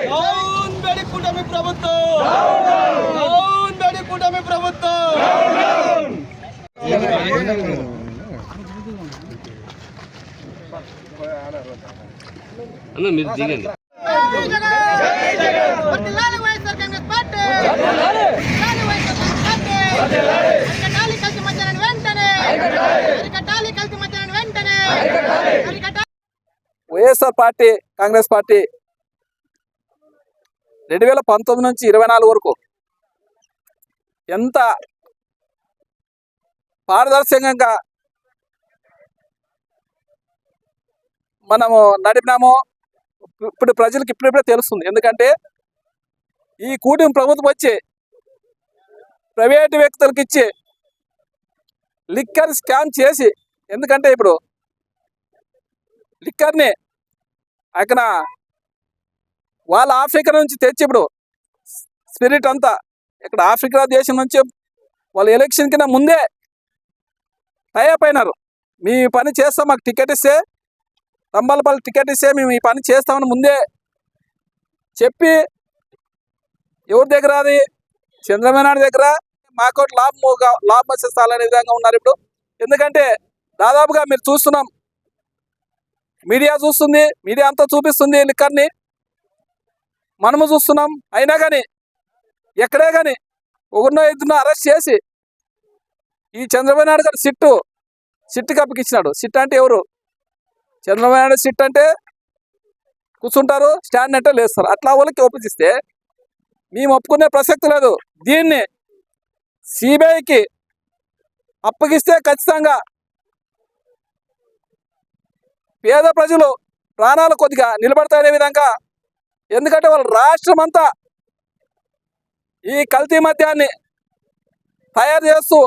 Down Bedi కూటమి ప్రభుత్వం. Down Bedi కూటమి ప్రభుత్వం. అన్న మీరు దిగండి వైఎస్ఆర్ పార్టీ కాంగ్రెస్ పార్టీ అరికట్టాలి కల్తీ మద్యాన్ని వెంటనే అరికట్టాలి కల్తీ మద్యాన్ని వెంటనే అరికట్టాలి వైఎస్ఆర్ పార్టీ కాంగ్రెస్ పార్టీ రెండు వేల పంతొమ్మిది నుంచి ఇరవై నాలుగు వరకు ఎంత పారదర్శకంగా మనము నడిపినామో ఇప్పుడు ప్రజలకు ఇప్పుడిప్పుడే తెలుస్తుంది. ఎందుకంటే ఈ కూటమి ప్రభుత్వం వచ్చి ప్రైవేటు వ్యక్తులకు ఇచ్చి లిక్కర్ స్కామ్ చేసి ఎందుకంటే ఇప్పుడు లిక్కర్ని అక్కడ వాళ్ళ ఆఫ్రికా నుంచి తెచ్చి ఇప్పుడు స్పిరిట్ అంతా ఇక్కడ ఆఫ్రికా దేశం నుంచి వాళ్ళు ఎలక్షన్ కింద ముందే టైఅప్ అయినారు. మీ పని చేస్తాం మాకు టికెట్ ఇస్తే తంబాలపల్లి టికెట్ ఇస్తే మేము ఈ పని చేస్తామని ముందే చెప్పి ఎవరి దగ్గర అది? చంద్రబాబు నాయుడు దగ్గర. మాకు లాభం లాభం వచ్చేస్తాలనే విధంగా ఉన్నారు ఇప్పుడు. ఎందుకంటే దాదాపుగా మీరు చూస్తున్నాం. మీడియా చూస్తుంది మీడియా అంతా చూపిస్తుంది లిక్కర్ని. మనము చూస్తున్నాం. అయినా కానీ ఎక్కడే కానీ ఒకరినో ఇద్దరినో అరెస్ట్ చేసి ఈ చంద్రబాబు నాయుడు గారు సిట్టు సిట్టు కప్పకిచ్చినాడు. సిట్ అంటే ఎవరు? చంద్రబాబు నాయుడు సిట్ అంటే కూర్చుంటారు స్టాండ్ అంటే లేస్తారు. అట్లా వాళ్ళకి ఒప్పించిస్తే మేము ఒప్పుకునే ప్రసక్తి లేదు. దీన్ని సిబిఐకి అప్పగిస్తే ఖచ్చితంగా పేద ప్రజలు ప్రాణాలు కొద్దిగా నిలబడతాయనే విధంగా ఎందుకంటే వాళ్ళ రాష్ట్రం అంతా ఈ కల్తీ మద్యాన్ని తయారు చేస్తూ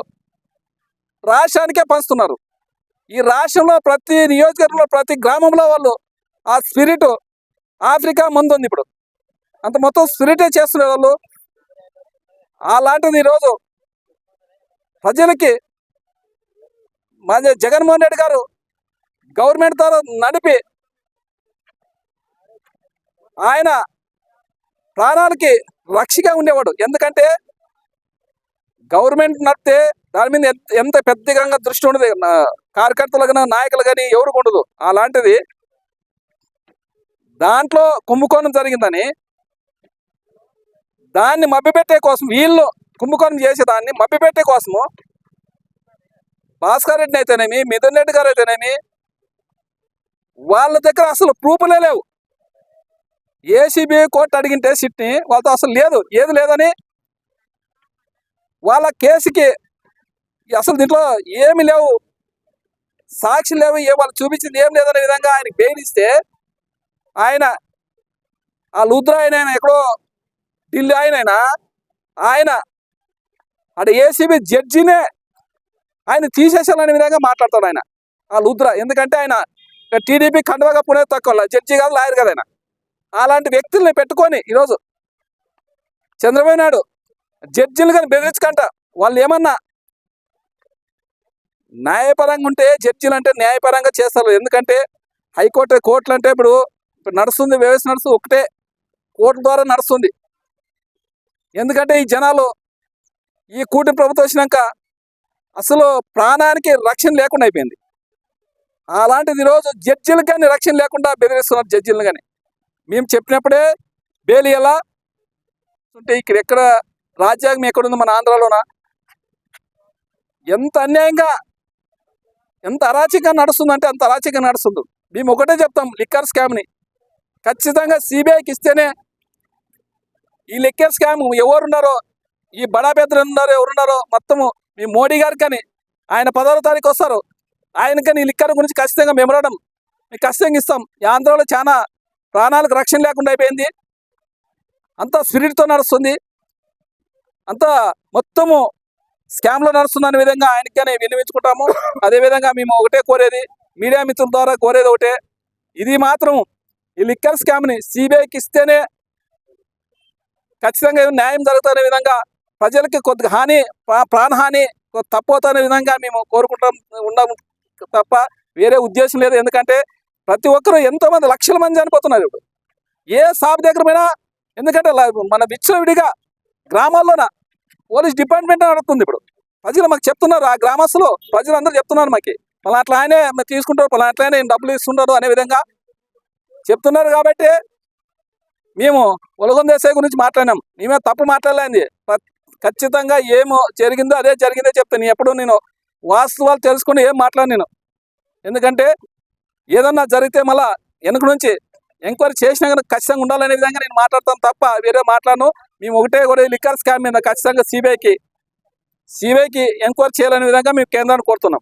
రాష్ట్రానికే పంచుతున్నారు. ఈ రాష్ట్రంలో ప్రతి నియోజకవర్గంలో ప్రతి గ్రామంలో వాళ్ళు ఆ స్పిరిట్ ఆఫ్రికా ముందు ఉంది ఇప్పుడు. అంత మొత్తం స్పిరిటే చేస్తున్నారు వాళ్ళు. అలాంటిది ఈరోజు ప్రజలకి మన జగన్మోహన్ రెడ్డి గారు గవర్నమెంట్ ద్వారా నడిపి ఆయన ప్రాణాలకి రక్షగా ఉండేవాడు. ఎందుకంటే గవర్నమెంట్ నడితే దాని మీద ఎంత- ఎంత పెద్దగా దృష్టి ఉండదు. కార్యకర్తలు కానీ నాయకులు కానీ ఎవరికి ఉండదు. అలాంటిది దాంట్లో కుంభకోణం జరిగిందని దాన్ని మభ్యపెట్టే కోసం వీళ్ళు కుంభకోణం చేసేదాన్ని మభ్యపెట్టే కోసము భాస్కర్ రెడ్డి అయితేనేమి మిథున్ రెడ్డి గారు అయితేనేమి వాళ్ళ దగ్గర అసలు ప్రూఫ్లే లేవు. ఏసీబీ కోర్టు అడిగింటే సిట్ని వాళ్ళతో అసలు లేదు ఏది లేదని వాళ్ళ కేసుకి అసలు దీంట్లో ఏమి లేవు. సాక్షి లేవు ఏ వాళ్ళు చూపించింది ఏం లేదనే విధంగా ఆయనకి బెయిల్ ఇస్తే ఆయన ఆ లుద్ర ఆయన ఆయన ఎక్కడో ఢిల్లీ ఆయన ఆయన ఆయన అటు ఏసీబీ జడ్జినే ఆయన తీసేసాలనే విధంగా మాట్లాడతాడు ఆయన ఆ లుద్ర ఎందుకంటే ఆయన టీడీపీ కండువగా పునే తక్కువ జడ్జి కాదు లాయర్ కదా ఆయన. అలాంటి వ్యక్తుల్ని పెట్టుకొని ఈరోజు చంద్రబాబు నాయుడు జడ్జిలు కానీ బెదిరించకంట. వాళ్ళు ఏమన్నా న్యాయపరంగా ఉంటే జడ్జిలు అంటే న్యాయపరంగా చేస్తారు. ఎందుకంటే హైకోర్టు కోర్టులు అంటే ఇప్పుడు ఇప్పుడు నడుస్తుంది వ్యవస్థ నడుస్తుంది ఒకటే కోర్టు ద్వారా నడుస్తుంది. ఎందుకంటే ఈ జనాలు ఈ కూటమి ప్రభుత్వం వచ్చినాక అసలు ప్రాణానికి రక్షణ లేకుండా అయిపోయింది. అలాంటిది ఈరోజు జడ్జిలకు కానీ రక్షణ లేకుండా బెదిరిస్తున్నారు జడ్జిలను కానీ. మేము చెప్పినప్పుడే బెయిల్ ఎలా అంటే ఇక్కడ ఎక్కడ రాజ్యాంగం ఎక్కడుంది మన ఆంధ్రాలోన? ఎంత అన్యాయంగా ఎంత అరాచకంగా నడుస్తుందంటే అంత అరాచకంగా నడుస్తుంది. మేము ఒకటే చెప్తాం లిక్కర్ స్కామ్ని ఖచ్చితంగా సిబిఐకి ఇస్తేనే ఈ లిక్కర్ స్కామ్ ఎవరున్నారో ఈ బడా పెద్దలు ఉన్నారో ఎవరున్నారో మొత్తము మీ మోడీ గారు కానీ ఆయన పదవ తారీఖు వస్తారు. ఆయన ఈ లిక్కర్ గురించి ఖచ్చితంగా మెమరడం మీకు ఖచ్చితంగా ఇస్తాం. ఈ ఆంధ్రాలో చాలా ప్రాణాలకు రక్షణ లేకుండా అయిపోయింది. అంతా స్పిరిట్తో నడుస్తుంది. అంతా మొత్తము స్కామ్లో నడుస్తుందనే విధంగా ఆయనకనే వినిపించుకుంటాము అదేవిధంగా మేము ఒకటే కోరేది మీడియా మిత్రుల ద్వారా కోరేది ఒకటే. ఇది మాత్రం ఈ లిక్కర్ స్కామ్ని సిబిఐకి ఇస్తేనే ఖచ్చితంగా న్యాయం జరుగుతున్న విధంగా ప్రజలకి కొద్దిగా హాని ప్రాణహాని కొ- తప్పవుతున్న విధంగా మేము కోరుకుంటాం ఉండము తప్ప వేరే ఉద్దేశం లేదు. ఎందుకంటే ప్రతి ఒక్కరూ ఎంతోమంది లక్షల మంది చనిపోతున్నారు ఇప్పుడు. ఏ సాబ్ దగ్గర పోయినా ఎందుకంటే మన విచ్చలవిడిగా గ్రామాల్లోన పోలీస్ డిపార్ట్మెంట్ నడుస్తుంది ఇప్పుడు. ప్రజలు మాకు చెప్తున్నారు ఆ గ్రామస్తులు ప్రజలందరూ చెప్తున్నారు మాకు. పలా అట్లా ఆయనే తీసుకుంటారు పలా ఆయన డబ్బులు ఇస్తుంటారు అనే విధంగా చెప్తున్నారు కాబట్టి మేము ఉలగం గురించి మాట్లాడినాం. మేమే తప్పు మాట్లాడలేంది. ఖచ్చితంగా ఏమో జరిగిందో అదే జరిగిందే చెప్తాను. ఎప్పుడు నేను వాస్తవాలు తెలుసుకుని ఏం మాట్లాడి నేను. ఎందుకంటే ఏదన్నా జరిగితే మళ్ళా వెనక నుంచి ఎంక్వైరీ చేసినా కానీ ఖచ్చితంగా ఉండాలనే విధంగా నేను మాట్లాడతాను తప్ప వేరే మాట్లాడను. మేము ఒకటే కూడా లిక్కర్ స్కామ్ మీద ఖచ్చితంగా సిబిఐకి సిబిఐకి ఎంక్వైరీ చేయాలనే విధంగా మేము కేంద్రాన్ని కోరుతున్నాం.